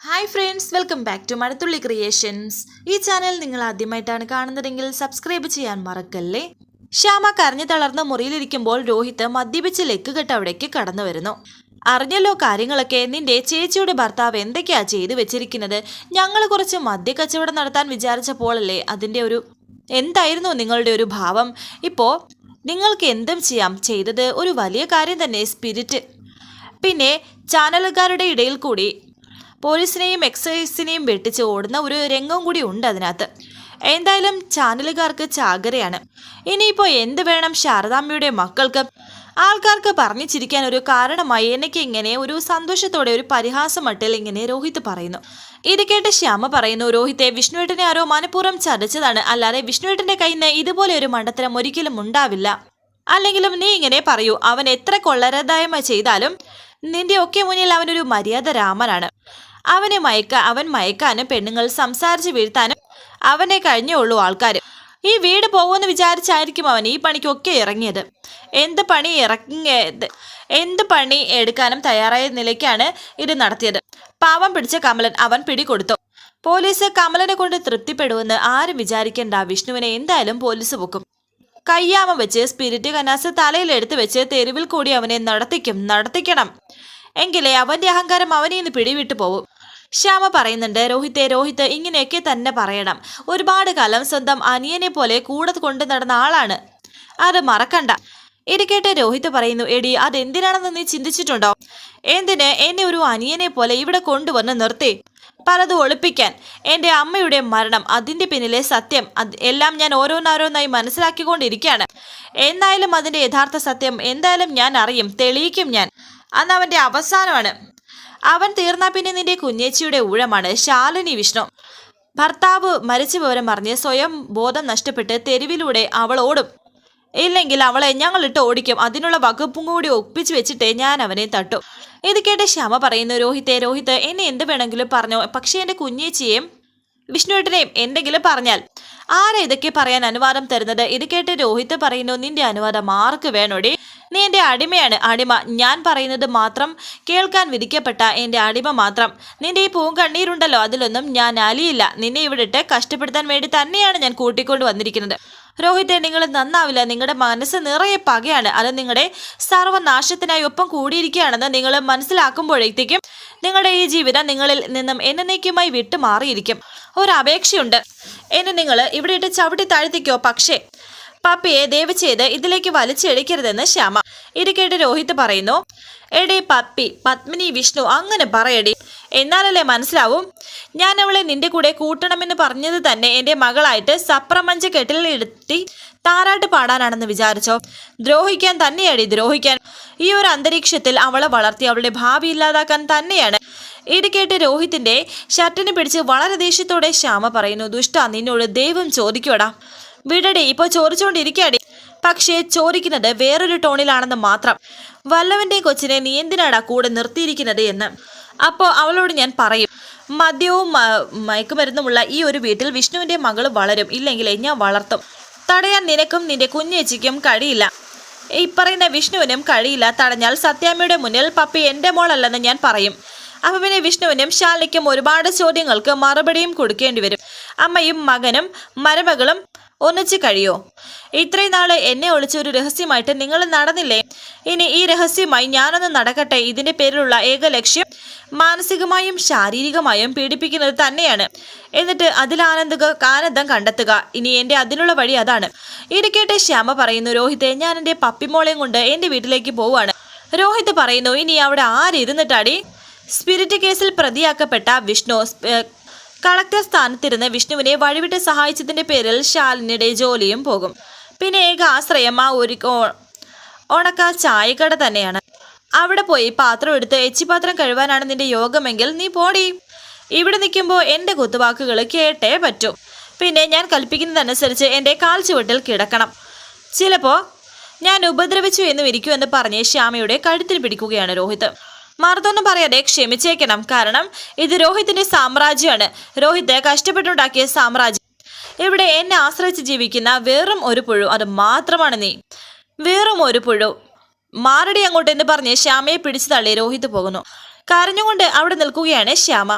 Hi friends welcome back to Mazhathulli creations ഈ channel നിങ്ങൾ ആദ്യമായിട്ടാണ് കാണുന്നതെങ്കിൽ സബ്സ്ക്രൈബ് ചെയ്യാൻ മറക്കല്ലേ? ശ്യാമ കരഞ്ഞു തളർന്ന മുറിയിലിരിക്കുമ്പോൾ രോഹിത് മദ്യപിച്ച് ലെക്ക് കെട്ട് അവിടേക്ക് കടന്നു വരുന്നു. അറിഞ്ഞല്ലോ കാര്യങ്ങളൊക്കെ നിന്റെ ചേച്ചിയുടെ ഭർത്താവ് എന്തൊക്കെയാ ചെയ്തു വെച്ചിരിക്കുന്നത്? ഞങ്ങൾ കുറച്ച് മദ്യക്കച്ചവടം നടത്താൻ വിചാരിച്ചപ്പോഴല്ലേ അതിന്റെ ഒരു എന്തായിരുന്നു നിങ്ങളുടെ ഒരു ഭാവം? ഇപ്പോൾ നിങ്ങൾക്ക് എന്തും ചെയ്യാം ചെയ്തത് ഒരു വലിയ കാര്യം തന്നെ സ്പിരിറ്റ് പിന്നെ ചാനലുകാരുടെ ഇടയിൽ കൂടി പോലീസിനെയും എക്സൈസിനെയും വെട്ടിച്ച് ഓടുന്ന ഒരു രംഗം കൂടി ഉണ്ട് അതിനകത്ത്. എന്തായാലും ചാനലുകാർക്ക് ചാകരയാണ്. ഇനിയിപ്പോൾ എന്ത് വേണം ശാരദാമ്മയുടെ മക്കൾക്ക്? ആൾക്കാർക്ക് പറഞ്ഞു ചിരിക്കാൻ ഒരു കാരണമായി എനിക്ക് ഇങ്ങനെ ഒരു സന്തോഷത്തോടെ ഒരു പരിഹാസം പരിഹാസമട്ടിൽ ഇങ്ങനെ രോഹിത് പറയുന്നു. ഇത് കേട്ട് ശ്യാമ പറയുന്നു രോഹിത്തെ വിഷ്ണുവേട്ടനെ ആരോ മനഃപൂർവം ചതച്ചതാണ്. അല്ലാതെ വിഷ്ണുവേട്ടന്റെ കയ്യിൽ നിന്ന് ഇതുപോലെ ഒരു മണ്ടത്തരം ഒരിക്കലും ഉണ്ടാവില്ല. അല്ലെങ്കിലും നീ ഇങ്ങനെ പറയൂ അവൻ എത്ര കൊള്ളരതായ്മ ചെയ്താലും നിന്റെ ഒക്കെ മുന്നിൽ അവനൊരു മര്യാദ രാമനാണ്. അവനെ മയക്ക അവൻ മയക്കാനും പെണ്ണുങ്ങൾ സംസാരിച്ച് വീഴ്ത്താനും അവനെ കഴിഞ്ഞേ ഉള്ളൂ ആൾക്കാർ ഈ വീട് പോകുമെന്ന് വിചാരിച്ചായിരിക്കും അവൻ ഈ പണിക്കൊക്കെ ഇറങ്ങിയത്. എന്ത് പണി ഇറങ്ങിയത്? എന്ത് പണി എടുക്കാനും തയ്യാറായ നിലയ്ക്കാണ് ഇത് നടത്തിയത്. പാവം പിടിച്ച കമലൻ അവൻ പിടികൊടുത്തു. പോലീസ് കമലനെ കൊണ്ട് തൃപ്തിപ്പെടുമെന്ന് ആരും വിചാരിക്കേണ്ട. വിഷ്ണുവിനെ എന്തായാലും പോലീസ് പൊക്കും. കയ്യാമം വെച്ച് സ്പിരിറ്റ് കനാസ് തലയിലെടുത്ത് വെച്ച് തെരുവിൽ കൂടി അവനെ നടത്തിക്കും നടത്തിക്കണം. എങ്കിലേ അവന്റെ അഹങ്കാരം അവനെ ഇന്ന് പിടിവിട്ടു പോവും. ശ്യാമ പറയുന്നുണ്ട് രോഹിത്തെ രോഹിത്ത് ഇങ്ങനെയൊക്കെ തന്നെ പറയണം. ഒരുപാട് കാലം സ്വന്തം അനിയനെ പോലെ കൂടെ കൊണ്ടു നടന്ന ആളാണ്. അത് മറക്കണ്ട. ഇരിക്കട്ടെ കേട്ട് രോഹിത് പറയുന്നു എടി അതെന്തിനാണെന്ന് നീ ചിന്തിച്ചിട്ടുണ്ടോ? എന്തിന് എന്നെ ഒരു അനിയനെ പോലെ ഇവിടെ കൊണ്ടുവന്ന് നിർത്തി? പലതും ഒളിപ്പിക്കാൻ. എന്റെ അമ്മയുടെ മരണം അതിന്റെ പിന്നിലെ സത്യം എല്ലാം ഞാൻ ഓരോന്നോരോന്നായി മനസ്സിലാക്കിക്കൊണ്ടിരിക്കുകയാണ്. എന്നായാലും അതിന്റെ യഥാർത്ഥ സത്യം എന്തായാലും ഞാൻ അറിയും തെളിയിക്കും ഞാൻ. അന്ന് അവന്റെ അവസാനമാണ്. അവൻ തീർന്ന പിന്നെ നിന്റെ കുഞ്ഞേച്ചിയുടെ ഊഴമാണ്. ശാലിനി വിഷ്ണു. ഭർത്താവ് മരിച്ച വിവരം പറഞ്ഞ് സ്വയം ബോധം നഷ്ടപ്പെട്ട് തെരുവിലൂടെ അവൾ ഓടും. ഇല്ലെങ്കിൽ അവളെ ഞങ്ങളിട്ട് ഓടിക്കും. അതിനുള്ള വകുപ്പും കൂടി ഒപ്പിച്ചു വെച്ചിട്ടേ ഞാൻ അവനെ തട്ടു. ഇത് കേട്ട് ശ്യാമ പറയുന്നു രോഹിത്തെ രോഹിത് എന്നെ എന്ത് വേണമെങ്കിലും പറഞ്ഞോ. പക്ഷേ എന്റെ കുഞ്ഞേച്ചിയെയും വിഷ്ണുവേട്ടനെയും എന്തെങ്കിലും പറഞ്ഞാൽ ആരാ ഇതൊക്കെ പറയാൻ അനുവാദം തരുന്നത്? ഇത് കേട്ട് രോഹിത് പറയുന്നു നിന്റെ അനുവാദം ആർക്ക് വേണോടി? നീ എന്റെ അടിമയാണ്. അടിമ ഞാൻ പറയുന്നത് മാത്രം കേൾക്കാൻ വിധിക്കപ്പെട്ട എന്റെ അടിമ മാത്രം. നിന്റെ ഈ പൂങ്കണ്ണീരുണ്ടല്ലോ അതിലൊന്നും ഞാൻ അലിയില്ല. നിന്നെ ഇവിടെ ഇട്ട് കഷ്ടപ്പെടുത്താൻ വേണ്ടി തന്നെയാണ് ഞാൻ കൂട്ടിക്കൊണ്ട് വന്നിരിക്കുന്നത്. രോഹിത്തെ നിങ്ങൾ നന്നാവില്ല. നിങ്ങളുടെ മനസ്സ് നിറയെ പകയാണ്. അത് നിങ്ങളുടെ സർവനാശത്തിനായി ഒപ്പം കൂടിയിരിക്കുകയാണെന്ന് നിങ്ങൾ മനസ്സിലാക്കുമ്പോഴേക്കും നിങ്ങളുടെ ഈ ജീവിതം നിങ്ങളിൽ നിന്നും എന്നേക്കുമായി വിട്ടുമാറിയിരിക്കും. ഒരു അപേക്ഷയുണ്ട്. എന്നെ നിങ്ങൾ ഇവിടെ ഇട്ട് ചവിട്ടി താഴ്ത്തിക്കോ? പക്ഷേ പപ്പിയെ ദയവ് ചെയ്ത് ഇതിലേക്ക് വലിച്ചെടുക്കരുതെന്ന് ശ്യാമ. ഇത് രോഹിത് പറയുന്നു എടി പപ്പി പത്മിനി വിഷ്ണു അങ്ങനെ പറയടി. എന്നാലല്ലേ മനസ്സിലാവും? ഞാൻ അവളെ നിന്റെ കൂടെ കൂട്ടണമെന്ന് പറഞ്ഞത് തന്നെ എന്റെ മകളായിട്ട് സപ്രമഞ്ച കെട്ടിലെടുത്തി താരാട്ട് പാടാനാണെന്ന് വിചാരിച്ചോ? ദ്രോഹിക്കാൻ തന്നെയടി ദ്രോഹിക്കാൻ. ഈ ഒരു അന്തരീക്ഷത്തിൽ അവളെ വളർത്തി അവളുടെ ഭാവി ഇല്ലാതാക്കാൻ തന്നെയാണ്. ഇത് കേട്ട് രോഹിത്തിന്റെ ഷർട്ടിനെ പിടിച്ച് വളരെ ദേഷ്യത്തോടെ ശ്യാമ പറയുന്നു ദുഷ്ട നിന്നോട് ദൈവം ചോദിക്കോടാ വിടടി ഇപ്പോൾ ചോദിച്ചുകൊണ്ടിരിക്കാടി പക്ഷേ ചോദിക്കുന്നത് വേറൊരു ടോണിലാണെന്ന് മാത്രം. വല്ലവന്റെ കൊച്ചിനെ നീ എന്തിനാടാ കൂടെ നിർത്തിയിരിക്കുന്നത് എന്ന്. അപ്പോൾ അവളോട് ഞാൻ പറയും മദ്യവും മയക്കുമരുന്നുമുള്ള ഈ ഒരു വീട്ടിൽ വിഷ്ണുവിന്റെ മകൾ വളരും. ഇല്ലെങ്കിൽ ഞാൻ വളർത്തും. തടയാൻ നിനക്കും നിന്റെ കുഞ്ഞേച്ചിക്കും കഴിയില്ല. ഈ പറയുന്ന വിഷ്ണുവിനും കഴിയില്ല. തടഞ്ഞാൽ സത്യാമ്മയുടെ മുന്നിൽ പപ്പി എന്റെ മോളല്ലെന്ന് ഞാൻ പറയും. അപ്പൊ പിന്നെ വിഷ്ണുവിനും ശാലിക്കും ഒരുപാട് ചോദ്യങ്ങൾക്ക് മറുപടിയും കൊടുക്കേണ്ടി വരും. അമ്മയും മകനും മരുമകളും ഒന്നിച്ച് കഴിയോ? ഇത്രയും നാൾ എന്നെ ഒളിച്ച ഒരു രഹസ്യമായിട്ട് നിങ്ങൾ നടന്നില്ലേ? ഇനി ഈ രഹസ്യമായി ഞാനൊന്ന് നടക്കട്ടെ. ഇതിന്റെ പേരിലുള്ള ഏക ലക്ഷ്യം മാനസികമായും ശാരീരികമായും പീഡിപ്പിക്കുന്നത് തന്നെയാണ്. എന്നിട്ട് അതിൽ ആനന്ദ ആനന്ദം കണ്ടെത്തുക. ഇനി എന്റെ അതിനുള്ള വഴി അതാണ്. ഇരിക്കട്ടെ കേട്ട് ശ്യാമ പറയുന്നു രോഹിത്തെ ഞാൻ എന്റെ പപ്പിമോളെയും കൊണ്ട് എന്റെ വീട്ടിലേക്ക് പോവാണ് രോഹിത് പറയുന്നു ഇനി അവിടെ ആരിരുന്നിട്ടാടി സ്പിരിറ്റ് കേസിൽ പ്രതിയാക്കപ്പെട്ട വിഷ്ണു കളക്ടർ സ്ഥാനത്തിരുന്ന് വിഷ്ണുവിനെ വഴിവിട്ട് സഹായിച്ചതിന്റെ പേരിൽ ശാലിനിയുടെ ജോലിയും പോകും. പിന്നെ ഏക ആശ്രയം ആ ഒരു ഉണക്കാൽ ഉണക്ക ചായക്കട തന്നെയാണ്. അവിടെ പോയി പാത്രം എടുത്ത് എച്ചിപ്പാത്രം കഴുകാനാണ് നിന്റെ യോഗമെങ്കിൽ നീ പോടി. ഇവിടെ നിൽക്കുമ്പോൾ എന്റെ കുത്തുവാക്കുകൾ കേട്ടേ പറ്റൂ. പിന്നെ ഞാൻ കൽപ്പിക്കുന്നതനുസരിച്ച് എന്റെ കാൽ ചുവട്ടിൽ കിടക്കണം. ചിലപ്പോൾ ഞാൻ ഉപദ്രവിച്ചു എന്നും എന്ന് പറഞ്ഞ് ശ്യാമയുടെ കഴുത്തിൽ പിടിക്കുകയാണ് രോഹിത്. മറുതൊന്നും പറയാതെ ക്ഷമിച്ചേക്കണം. കാരണം ഇത് രോഹിത്തിന്റെ സാമ്രാജ്യമാണ്. രോഹിത് കഷ്ടപ്പെട്ടുണ്ടാക്കിയ സാമ്രാജ്യം. ഇവിടെ എന്നെ ആശ്രയിച്ച് ജീവിക്കുന്ന വെറും ഒരു പുഴു അത് മാത്രമാണ് നീ. വെറും ഒരു പുഴു. മാറടി അങ്ങോട്ട് എന്ന് പറഞ്ഞ് ശ്യാമയെ പിടിച്ചു തള്ളി രോഹിത് പോകുന്നു. കരഞ്ഞുകൊണ്ട് അവിടെ നിൽക്കുകയാണ് ശ്യാമ.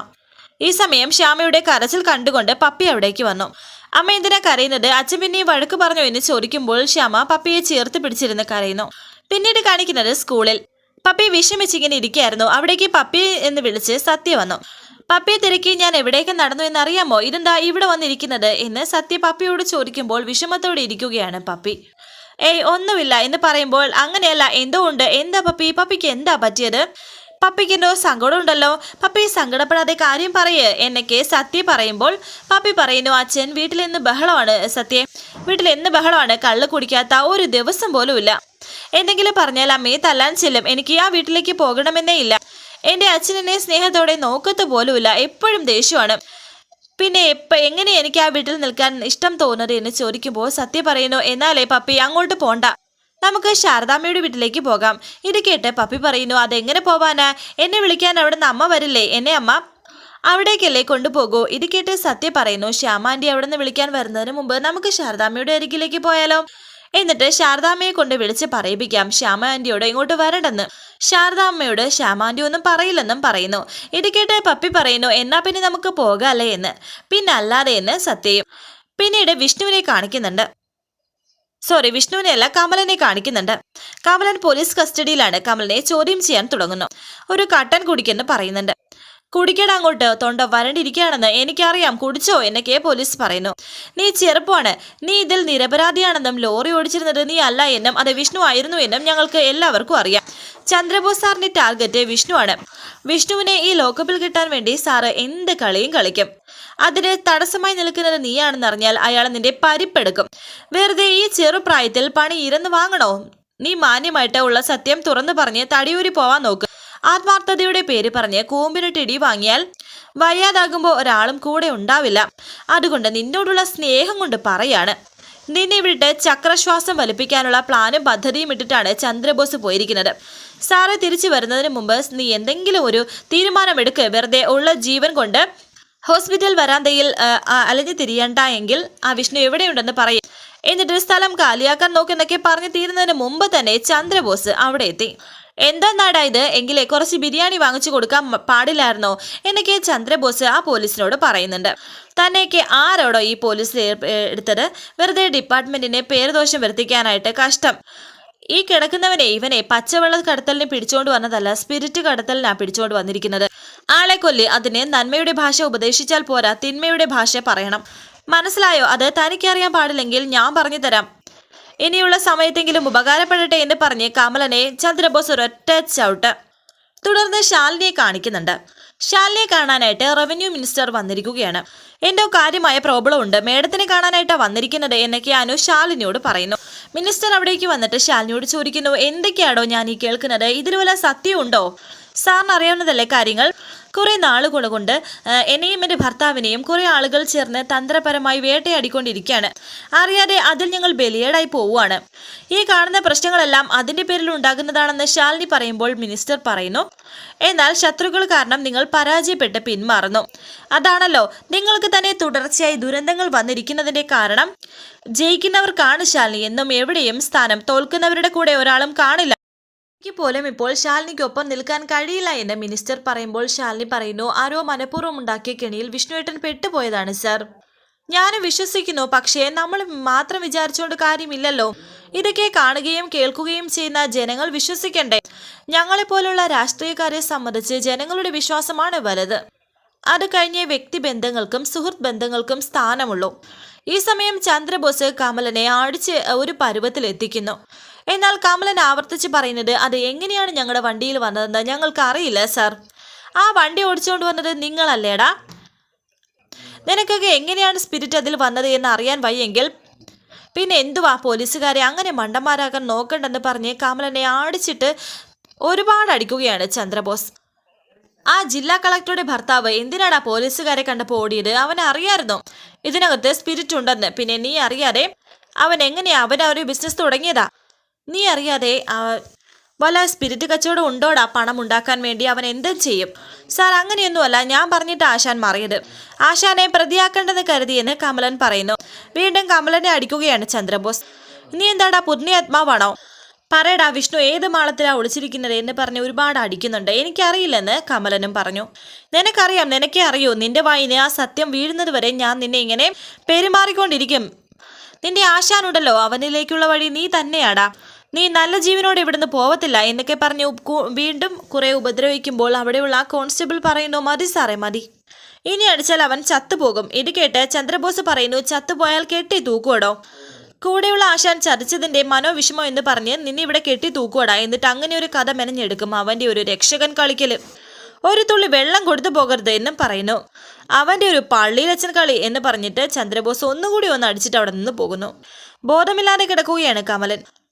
ഈ സമയം ശ്യാമയുടെ കരച്ചിൽ കണ്ടുകൊണ്ട് പപ്പി അവിടേക്ക് വന്നു. അമ്മ എന്തിനാ കരയുന്നത്? അച്ഛൻ പിന്നെയും വഴക്ക് പറഞ്ഞു എന്ന് ചോദിക്കുമ്പോൾ ശ്യാമ പപ്പിയെ ചേർത്ത് പിടിച്ചിരുന്ന് കരയുന്നു. പിന്നീട് കാണിക്കുന്നത് സ്കൂളിൽ. പപ്പി വിഷമിച്ചിങ്ങനെ ഇരിക്കുകയായിരുന്നു. അവിടേക്ക് പപ്പി എന്ന് വിളിച്ച് സത്യ വന്നു. പപ്പിയെ തിരക്കി ഞാൻ എവിടേക്ക് നടന്നു എന്നറിയാമോ? ഇതെന്താ ഇവിടെ വന്നിരിക്കുന്നത്? എന്ന് സത്യ പപ്പിയോട് ചോദിക്കുമ്പോൾ വിഷമത്തോടെ ഇരിക്കുകയാണ് പപ്പി. ഏയ് ഒന്നുമില്ല എന്ന് പറയുമ്പോൾ അങ്ങനെയല്ല എന്തോ ഉണ്ട്? എന്താ പപ്പി? പപ്പിക്ക് എന്താ പറ്റിയത്? പപ്പിക്ക് എന്തോ സങ്കടം ഉണ്ടല്ലോ. പപ്പി സങ്കടപ്പെടാതെ കാര്യം പറയേ എന്നൊക്കെ സത്യ പറയുമ്പോൾ പപ്പി പറയുന്നു അച്ഛൻ വീട്ടിൽ എന്ന് ബഹളമാണ് സത്യ. വീട്ടിൽ എന്ന് ബഹളമാണ്. കള്ള് കുടിക്കാത്ത ഒരു ദിവസം പോലും ഇല്ല എന്തെങ്കിലും പറഞ്ഞാൽ അമ്മയെ തല്ലാൻ ചെല്ലും. എനിക്ക് ആ വീട്ടിലേക്ക് പോകണമെന്നേ ഇല്ല. എന്റെ അച്ഛനെന്നെ സ്നേഹത്തോടെ നോക്കത്ത് പോലുമില്ല. എപ്പോഴും ദേഷ്യമാണ്. പിന്നെ എപ്പ എങ്ങനെ എനിക്ക് ആ വീട്ടിൽ നിൽക്കാൻ ഇഷ്ടം തോന്നുന്നത് എന്ന് ചോദിക്കുമ്പോൾ സത്യ പറയുന്നു എന്നാലേ പപ്പി അങ്ങോട്ട് പോണ്ട. നമുക്ക് ശാരദാമ്മയുടെ വീട്ടിലേക്ക് പോകാം. ഇത് കേട്ട് പപ്പി പറയുന്നു അതെങ്ങനെ പോവാനാ? എന്നെ വിളിക്കാൻ അവിടെ നിന്ന് അമ്മ വരില്ലേ? എന്നെ അമ്മ അവിടേക്കല്ലേ കൊണ്ടുപോകൂ? ഇത് കേട്ട് സത്യ പറയുന്നു ശ്യാമാന്റെ അവിടെ നിന്ന് വിളിക്കാൻ വരുന്നതിന് മുമ്പ് നമുക്ക് ശാരദാമ്മയുടെ അരികിലേക്ക് പോയാലോ? എന്നിട്ട് ശാരദാമ്മയെ കൊണ്ട് വിളിച്ച് പറയിപ്പിക്കാം. ശ്യാമ ഇങ്ങോട്ട് വരണ്ടെന്ന്. ശാരദാമ്മയോട് ശ്യാമാന്റി ഒന്നും പറയില്ലെന്നും പറയുന്നു. ഇത് കേട്ട് പപ്പി പറയുന്നു എന്നാ പിന്നെ നമുക്ക് പോകാല്ലേ എന്ന്. പിന്നെ അല്ലാതെ എന്ന് സത്യയും. പിന്നീട് വിഷ്ണുവിനെ കാണിക്കുന്നുണ്ട്. സോറി വിഷ്ണുവിനെ അല്ല കമലനെ കാണിക്കുന്നുണ്ട്. കമലൻ പോലീസ് കസ്റ്റഡിയിലാണ് കമലനെ ചോദ്യം ചെയ്യാൻ തുടങ്ങുന്നു. ഒരു കട്ടൻ കുടിക്കെന്ന് പറയുന്നുണ്ട്. കുടിക്കടാ അങ്ങോട്ട്. തൊണ്ട വരണ്ടിരിക്കുകയാണെന്ന് എനിക്കറിയാം. കുടിച്ചോ? എന്നൊക്കെ പോലീസ് പറയുന്നു. നീ ചെറുപ്പമാണ്. നീ ഇതിൽ നിരപരാധിയാണെന്നും ലോറി ഓടിച്ചിരുന്നത് നീ അല്ല എന്നും അത് വിഷ്ണു ആയിരുന്നു എന്നും ഞങ്ങൾക്ക് എല്ലാവർക്കും അറിയാം. ചന്ദ്രബോസ് സാറിന്റെ ടാർഗറ്റ് വിഷ്ണുവാണ്. വിഷ്ണുവിനെ ഈ ലോക്കപ്പിൽ കിട്ടാൻ വേണ്ടി സാറ് എന്ത് കളിയും കളിക്കും. അതിന് തടസ്സമായി നിൽക്കുന്നത് നീയാണെന്നറിഞ്ഞാൽ അയാൾ നിന്റെ പരിപ്പെടുക്കും. വെറുതെ ഈ ചെറുപ്രായത്തിൽ പണി ഇരന്ന് വാങ്ങണോ? നീ മാന്യമായിട്ട് ഉള്ള സത്യം തുറന്നു പറഞ്ഞ് തടിയൂരി പോവാൻ നോക്ക്. ആത്മാർത്ഥതയുടെ പേര് പറഞ്ഞ് കോമ്പിന് ടെടി വാങ്ങിയാൽ വയ്യാതാകുമ്പോൾ ഒരാളും കൂടെ ഉണ്ടാവില്ല. അതുകൊണ്ട് നിന്നോടുള്ള സ്നേഹം കൊണ്ട് പറയാണ്. നിന്നെ വിട്ട് ചക്രശ്വാസം വലിപ്പിക്കാനുള്ള പ്ലാനും പദ്ധതിയും ഇട്ടിട്ടാണ് ചന്ദ്രബോസ് പോയിരിക്കുന്നത്. സാറ് തിരിച്ചു വരുന്നതിന് മുമ്പ് നീ എന്തെങ്കിലും ഒരു തീരുമാനമെടുക്ക്. വെറുതെ ഉള്ള ജീവൻ കൊണ്ട് ഹോസ്പിറ്റൽ വരാന്തയിൽ അലഞ്ഞു തിരിയണ്ട എങ്കിൽ ആ വിഷ്ണു എവിടെയുണ്ടെന്ന് പറയും. എന്നിട്ട് സ്ഥലം കാലിയാക്കാൻ നോക്കുന്നൊക്കെ പറഞ്ഞു തീരുന്നതിന് മുമ്പ് തന്നെ ചന്ദ്രബോസ് അവിടെ എത്തി. എന്താ നാടാ ഇത്? എങ്കിലേ കുറച്ച് ബിരിയാണി വാങ്ങിച്ചു കൊടുക്കാൻ പാടില്ലായിരുന്നോ? എന്നൊക്കെ ചന്ദ്രബോസ് ആ പോലീസിനോട് പറയുന്നുണ്ട്. തന്നെയൊക്കെ ആരോടോ ഈ പോലീസ് എടുത്തത്? വെറുതെ ഡിപ്പാർട്ട്മെന്റിനെ പേരുദോഷം വരുത്തിക്കാനായിട്ട് കഷ്ടം. ഈ കിടക്കുന്നവനെ ഇവനെ പച്ചവെള്ള കടത്തലിനെ പിടിച്ചുകൊണ്ട് വന്നതല്ല സ്പിരിറ്റ് കടത്തലിനാ പിടിച്ചോണ്ട് വന്നിരിക്കുന്നത്. ആളെ കൊല്ലി അതിനെ നന്മയുടെ ഭാഷ ഉപദേശിച്ചാൽ പോരാ തിന്മയുടെ ഭാഷ പറയണം. മനസ്സിലായോ? അത് തനിക്കറിയാൻ പാടില്ലെങ്കിൽ ഞാൻ പറഞ്ഞു തരാം. ഇനിയുള്ള സമയത്തെങ്കിലും ഉപകാരപ്പെടട്ടെ എന്ന് പറഞ്ഞ് കമലനെ ചന്ദ്രബോസ് ഒരൊറ്റ ചവിട്ട് തുടർന്ന് ശാലിനിയെ കാണിക്കുന്നുണ്ട്. ശാലിനിയെ കാണാനായിട്ട് റവന്യൂ മിനിസ്റ്റർ വന്നിരിക്കുകയാണ്. എന്തോ കാര്യമായ പ്രോബ്ലം ഉണ്ട് മേഡത്തിനെ കാണാനായിട്ട് വന്നിരിക്കുന്നത് എന്നൊക്കെ അനു ശാലിനിയോട് പറയുന്നു. മിനിസ്റ്റർ അവിടേക്ക് വന്നിട്ട് ശാലിനിയോട് ചോദിക്കുന്നു എന്തൊക്കെയാണോ ഞാൻ ഈ കേൾക്കുന്നത്? ഇതിൽ വല്ല സത്യമുണ്ടോ? സാറിന് അറിയാവുന്നതല്ലേ കാര്യങ്ങൾ? കുറേ നാളുകൾ കൊണ്ട് എന്നെയും എന്റെ ഭർത്താവിനെയും കുറേ ആളുകൾ ചേർന്ന് തന്ത്രപരമായി വേട്ടയാടിക്കൊണ്ടിരിക്കുകയാണ്. അറിയാതെ അതിൽ ഞങ്ങൾ ബലിയേടായി പോവുകയാണ്. ഈ കാണുന്ന പ്രശ്നങ്ങളെല്ലാം അതിന്റെ പേരിൽ ഉണ്ടാകുന്നതാണെന്ന് ശാലിനി പറയുമ്പോൾ മിനിസ്റ്റർ പറയുന്നു. എന്നാൽ ശത്രുക്കൾ കാരണം നിങ്ങൾ പരാജയപ്പെട്ട് പിന്മാറുന്നു. അതാണല്ലോ നിങ്ങൾക്ക് തന്നെ തുടർച്ചയായി ദുരന്തങ്ങൾ വന്നിരിക്കുന്നതിന്റെ കാരണം. ജയിക്കുന്നവർക്കാണ് ശാലിനി എന്നും എവിടെയും സ്ഥാനം. തോൽക്കുന്നവരുടെ കൂടെ ഒരാളും കാണില്ല. എനിക്ക് പോലും ഇപ്പോൾ ശാലിനിക്കൊപ്പം നിൽക്കാൻ കഴിയില്ല എന്ന് മിനിസ്റ്റർ പറയുമ്പോൾ ശാലിനി പറയുന്നു ആരോ മനഃപൂർവം ഉണ്ടാക്കിയ കെണിയിൽ വിഷ്ണുവേട്ടൻ പെട്ടുപോയതാണ് സർ. ഞാനും വിശ്വസിക്കുന്നു പക്ഷേ നമ്മൾ മാത്രം വിചാരിച്ചുകൊണ്ട് കാര്യമില്ലല്ലോ. ഇതൊക്കെ കാണുകയും കേൾക്കുകയും ചെയ്യുന്ന ജനങ്ങൾ വിശ്വസിക്കണ്ടേ. ഞങ്ങളെപ്പോലുള്ള രാഷ്ട്രീയക്കാരെ സംബന്ധിച്ച് ജനങ്ങളുടെ വിശ്വാസമാണ് വലുത്. അത് കഴിഞ്ഞ് വ്യക്തിബന്ധങ്ങൾക്കും സുഹൃത്ത് ബന്ധങ്ങൾക്കും സ്ഥാനമുള്ളൂ. ഈ സമയം ചന്ദ്രബോസ് കമലനെ അടിച്ച് ഒരു പരുവത്തിൽ എത്തിക്കുന്നു എന്നാൽ കമലൻ ആവർത്തിച്ച് പറയുന്നത് അത് എങ്ങനെയാണ് ഞങ്ങളുടെ വണ്ടിയിൽ വന്നതെന്ന് ഞങ്ങൾക്ക് അറിയില്ല സർ. ആ വണ്ടി ഓടിച്ചുകൊണ്ട് വന്നത് നിങ്ങളല്ലേടാ? നിനക്കൊക്കെ എങ്ങനെയാണ് സ്പിരിറ്റ് അതിൽ വന്നത് എന്ന് അറിയാൻ വയ്യെങ്കിൽ പിന്നെ എന്തുവാ പോലീസുകാരെ അങ്ങനെ മണ്ടന്മാരാക്കാൻ നോക്കണ്ടെന്ന് പറഞ്ഞ് കമലനെ ആടിച്ചിട്ട് ഒരുപാട് അടിക്കുകയാണ് ചന്ദ്രബോസ്. ആ ജില്ലാ കളക്ടറുടെ ഭർത്താവ് എന്തിനാടാ പോലീസുകാരെ കണ്ടപ്പോൾ ഓടിയത്? അവൻ അറിയായിരുന്നു? ഇതിനകത്ത് സ്പിരിറ്റ് ഉണ്ടെന്ന്. പിന്നെ നീ അറിയാതെ അവൻ എങ്ങനെയാ അവൻ ഒരു ബിസിനസ് തുടങ്ങിയതാ? നീ അറിയാതെ വല്ല സ്പിരിറ്റ് കച്ചവടം ഉണ്ടോടാ പണം ഉണ്ടാക്കാൻ വേണ്ടി അവൻ എന്തും ചെയ്യും? സാർ അങ്ങനെയൊന്നുമല്ല ഞാൻ പറഞ്ഞിട്ട് ആശാൻ മാറിയത്. ആശാനെ പ്രതിയാക്കേണ്ടെന്ന് കരുതിയെന്ന് കമലൻ പറയുന്നു. വീണ്ടും കമലനെ അടിക്കുകയാണ് ചന്ദ്രബോസ്. നീ എന്താടാ പുണ്യാത്മാവാണോ പറയടാ വിഷ്ണു ഏത് മാളത്തിലാ ഒളിച്ചിരിക്കുന്നത്? എന്ന് പറഞ്ഞ് ഒരുപാട് അടിക്കുന്നുണ്ട്. എനിക്കറിയില്ലെന്ന് കമലനും പറഞ്ഞു. നിനക്കറിയാം നിനക്കേ അറിയൂ നിന്റെ വായിന് ആ സത്യം വീഴുന്നത് വരെ ഞാൻ നിന്നെ ഇങ്ങനെ പെരുമാറിക്കൊണ്ടിരിക്കും. നിന്റെ ആശാനുണ്ടല്ലോ അവനിലേക്കുള്ള വഴി നീ തന്നെയാടാ. നീ നല്ല ജീവനോട് ഇവിടുന്ന് പോവത്തില്ല എന്നൊക്കെ പറഞ്ഞ് വീണ്ടും കുറെ ഉപദ്രവിക്കുമ്പോൾ അവിടെയുള്ള ആ കോൺസ്റ്റബിൾ പറയുന്നു മതി സാറേ മതി. ഇനി അടിച്ചാൽ അവൻ ചത്തുപോകും. ഇത് കേട്ട് ചന്ദ്രബോസ് പറയുന്നു ചത്തുപോയാൽ കെട്ടി തൂക്കുവടോ? കൂടെയുള്ള ആശാൻ ചതിച്ചതിന്റെ മനോവിഷമം എന്ന് പറഞ്ഞ് നിന്നെ ഇവിടെ കെട്ടി തൂക്കുവടാ? എന്നിട്ട് അങ്ങനെ ഒരു കഥ മെനഞ്ഞെടുക്കും അവന്റെ ഒരു രക്ഷകൻ കളിക്കൽ. ഒരു തുള്ളി വെള്ളം കൊടുത്തു പോകരുത് എന്നും പറയുന്നു. അവന്റെ ഒരു പള്ളിയിലച്ചൻ കളി എന്ന് പറഞ്ഞിട്ട് ചന്ദ്രബോസ് ഒന്നുകൂടി ഒന്ന് അടിച്ചിട്ട് അവിടെ നിന്ന് പോകുന്നു. ബോധമില്ലാതെ കിടക്കുകയാണ് കമലൻ.